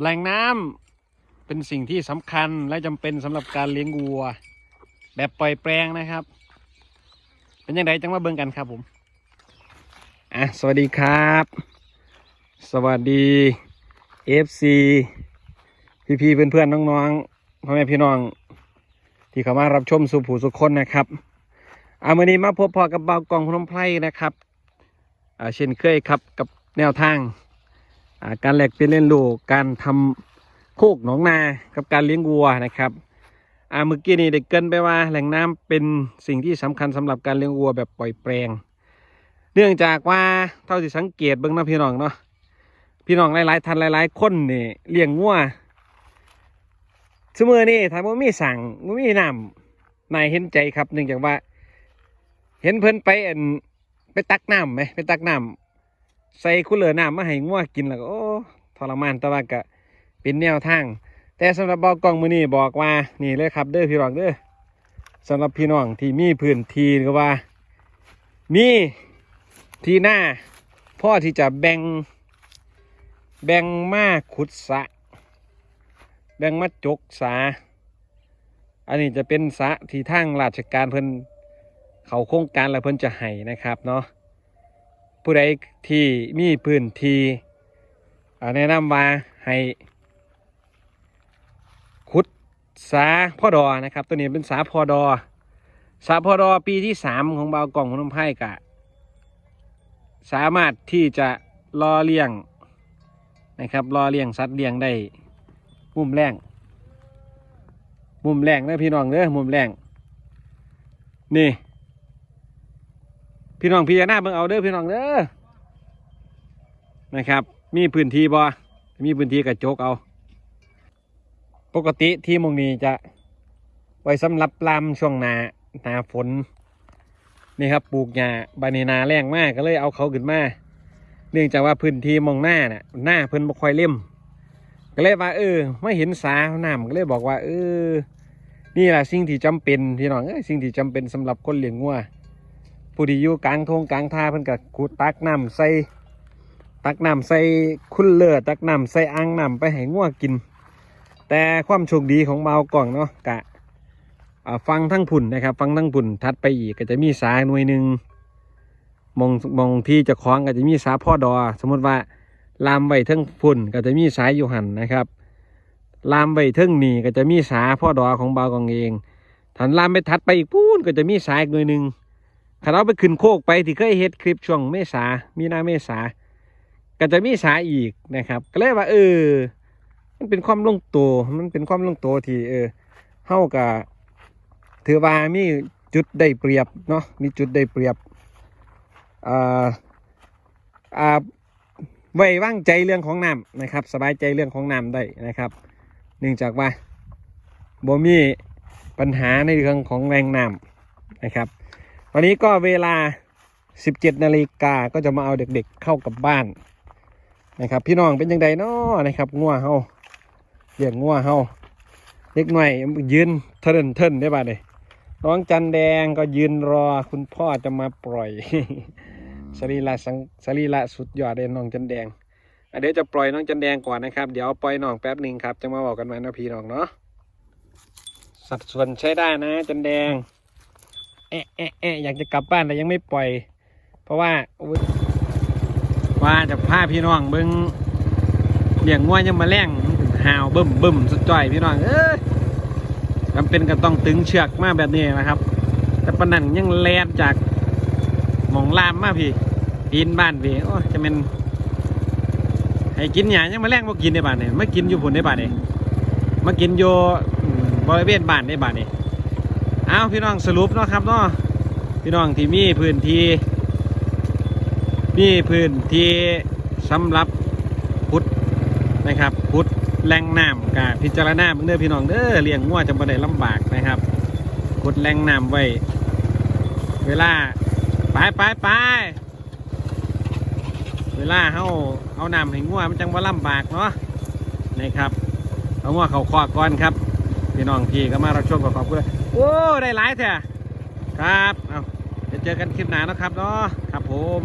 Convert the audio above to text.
แหล่งน้ำเป็นสิ่งที่สำคัญและจำเป็นสำหรับการเลี้ยงวัว แบบปล่อยแปลงนะครับ เป็นยังไงจังมาเบิ่งกันครับผมอะสวัสดีครับ สวัสดี FC พี่พี่เพื่อนๆน้องๆพ่อแม่พี่น้อง ที่เข้ามารับชมสุผูสุคนนะครับอามื่อนี้มาพบพอกับเบากองพนมไพรนะครับอ่าเช่นเคยครับกับแนวทาง การแลกเปลี่ยนเรียนรู้การทำโคกหนองนากับการเลี้ยงวัวนะครับอ่าเมื่อกี้นี่ได้เกินไปว่าแหล่งน้ำเป็นสิ่งที่สำคัญสำหรับการเลี้ยงวัวแบบปล่อยแปลง เนื่องจากว่าเท่าที่สังเกตเบื้องหน้าพี่น้องเนาะพี่น้องหลายๆท่านหลาย ๆ คนนี่เลี้ยงวัวสมือนี่ถ้าบ่ามีสั่งบ่มีน้ำนายเห็นใจครับเนื่องจากว่า เห็นเพิ่นไปอันไปตักน้ำไหมไปตักน้ำ ใส่คุเหลือน้ำมาให้งัวกินแล้วก็โอ้ทรมานแต่ว่าก็เป็นแนวทาง แต่สำหรับบอกกองมือนี่บอกว่านี่เลยครับเด้อพี่น้องเด้อสำหรับพี่น้องที่มีพื้นที่ก็ว่า มีที่หน้าพ่อที่จะแบ่งแบ่งมาขุดสะ แบ่งมาจกสา อันนี้จะเป็นสะที่ทางราชการเพิ่นเขาโครงการแล้วเพิ่นจะให้นะครับเนาะ ผู้ใดที่มีพื้นที่แนะนำว่าให้ขุดสาพ่อดอนะครับ ตัวนี้เป็นสาพอดอสาพอดอปีที่สามของเบากล่องของน้ำไผ่กะ สามารถที่จะรอเลี้ยงนะครับรอเลี้ยงสัตว์เลี้ยงได้มุมแรงมุมแรงเด้อพี่น้องเด้อมุมแรงนี่ พี่น้องพี่นาเบิ่งเอาเด้อพี่น้องเด้อนะครับ มีพื้นที่บ่มีพื้นที่กระจกเอา ปกติที่มงนี้จะไว้สำหรับลำช่วงหนาหนาฝนนี่ครับปลูกหญ้าบานีนาแรงมากก็เลยเอาเขาขึ้นมาเนื่องจากว่าพื้นที่มองหน้าน่ะหน้าเพิ่นบ่ค่อยเล่ม ก็เลยว่า เออไม่เห็นสาน้ำก็เลยบอกว่า เออ นี่แหละสิ่งที่จำเป็นพี่น้องเอ้ยสิ่งที่จำเป็นสำหรับคนเลี้ยงงัว ผู้ที่อยู่กลางทงกลางท่าเพิ่นก็ขุดตักน้ำใส่ตักน้ำใส่คุณเลือตักน้ำใส่อ่างน้ำไปให้งัวกิน แต่ความโชคดีของเบากล่องเนาะกะฟังทั้งผุ่นนะครับ ฟังทั้งผุ่นทัดไปอีกก็จะมีสาหน่วยหนึ่งมองมองที่จะคล้องก็จะมีสาพ่อดอ สมมติว่าลามไว้เทิงฝุ่นก็จะมีสายอยู่หันนะครับลามไว้เทิงนี่ก็จะมีสาพ่อดอของเบากองเองถันลามไปทัดไปอีกปูนก็จะมีสายอีกหน่วยหนึ่ง ถ้าเราไปขึ้นโคกไปที่เคยเฮ็ดคลิปช่วงเมษามีนาเมษาก็จะมีสาอีกนะครับ ก็เลยว่า เออ มันเป็นความลงตัวมันเป็นความลงตัวที่เออเฮากับถือว่ามีจุดได้เปรียบเนาะมีจุดได้เปรียบอ่าอ่าไว้วางใจเรื่องของน้ำนะครับ สบายใจเรื่องของน้ำได้นะครับ เนื่องจากว่าบ่มีปัญหาในเรื่องของแรงน้ำนะครับ วันนี้ก็เวลา 17นาฬิกาก็จะมาเอาเด็กๆเข้ากับบ้านนะครับ พี่น้องเป็นยังไงเนาะนะครับงัวเฮาเลี้ยงงัวเฮาเล็กหน่อยยืนเทินเทินได้บ้าเลยน้องจันแดงก็ยืนรอคุณพ่อจะมาปล่อยสรีระสังสรีระสุดยอดเลยน้องจันแดงอะเดี๋ยวจะปล่อยน้องจันแดงก่อนนะครับ เดี๋ยวปล่อยน้องแป๊บหนึ่งครับ จะมาบอกกันมนะพี่น้องเนาะสัดส่วนใช้ได้นะจันแดง แอะแอะแอะอยากจะกลับบ้านแต่ยังไม่ปล่อย เพราะว่าว่าจะพาพี่น้องเบิ้งเลี้ยงงัวยังมาแรงหาวบึ้มบึ้มสุดจ่อยพี่น้องเอ้ยจำเป็นก็ต้องตึงเชือกมาแบบนี้นะครับ แต่ปนนันยังแลนจากหมองลามมาพี่ปีนบ้านพี่โอ้จะเป็นให้กินหยายังมาแรงมากินในบ้านเนี่ยมากินอยู่ผุนในบ้านเนี่ยมากินอยู่อืมบริเวณบ้านในบ้านเนี่ย เอาพี่น้องสรุปเนาะครับเนาะพี่น้องที่มีพื้นที่มีพื้นที่สำหรับพุดนะครับ พุดแหล่งน้ำกับพิจารณาเด้อพี่น้องเด้อเลี้ยงงัวจะไม่ได้ลำบากนะครับพุดแหล่งน้ำไว้ เวลาไปไปไปเวลาเขาเอาน้ำให้งัวมันจังว่าลำบากเนาะนะครับเอางัวเขาคอก่อนครับพี่น้องพี่ก็มาเราช่วงขอขอบคุณ โอ้ได้หลายแท้ครับเอาจะเจอกันคลิปหน้านะครับเนาะครับผม